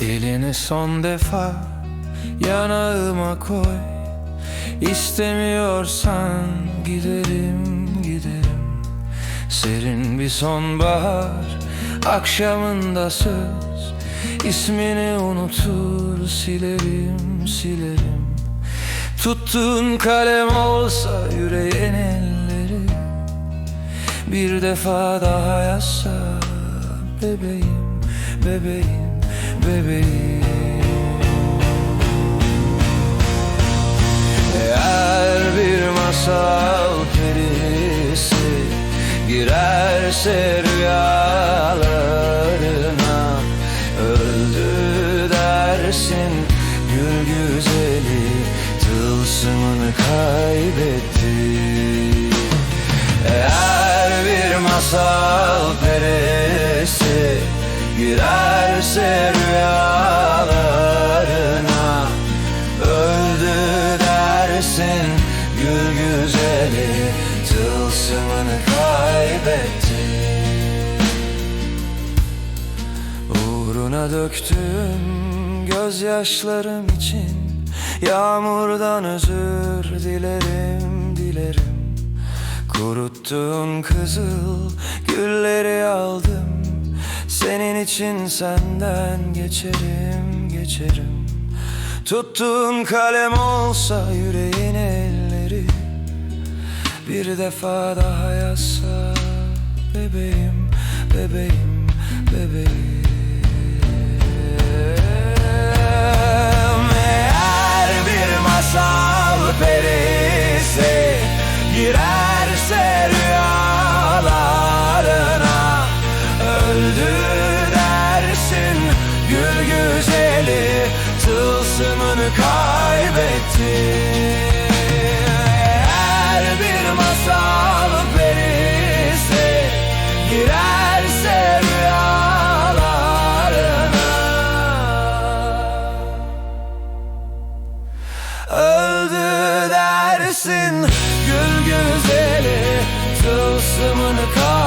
Elini son defa yanağıma koy İstemiyorsan giderim giderim. Serin bir sonbahar akşamında söz. İsmini unutur silerim silerim. Tuttuğun kalem olsa yüreğin elleri. Bir defa daha yazsa bebeğim bebeğim bebeğim girerse rüyalarına Öldü dersin. Gül güzeli tılsımını kaybetti. Eğer bir masal perisi girerse rüyalarına kaybetti Uğruna döktüm gözyaşlarım için. Yağmurdan özür dilerim dilerim. Kuruttuğun kızıl gülleri aldım. Senin için senden geçerim geçerim. Tuttuğun kalem olsa yüreğin elleri. Bir defa daha yazsa bebeğim, bebeğim, bebeğim Eğer bir masal perisi girerse rüyalarına öldür gül güzeli tılsımını kaybetti. Neredesin gül güzeli Tılsımını kal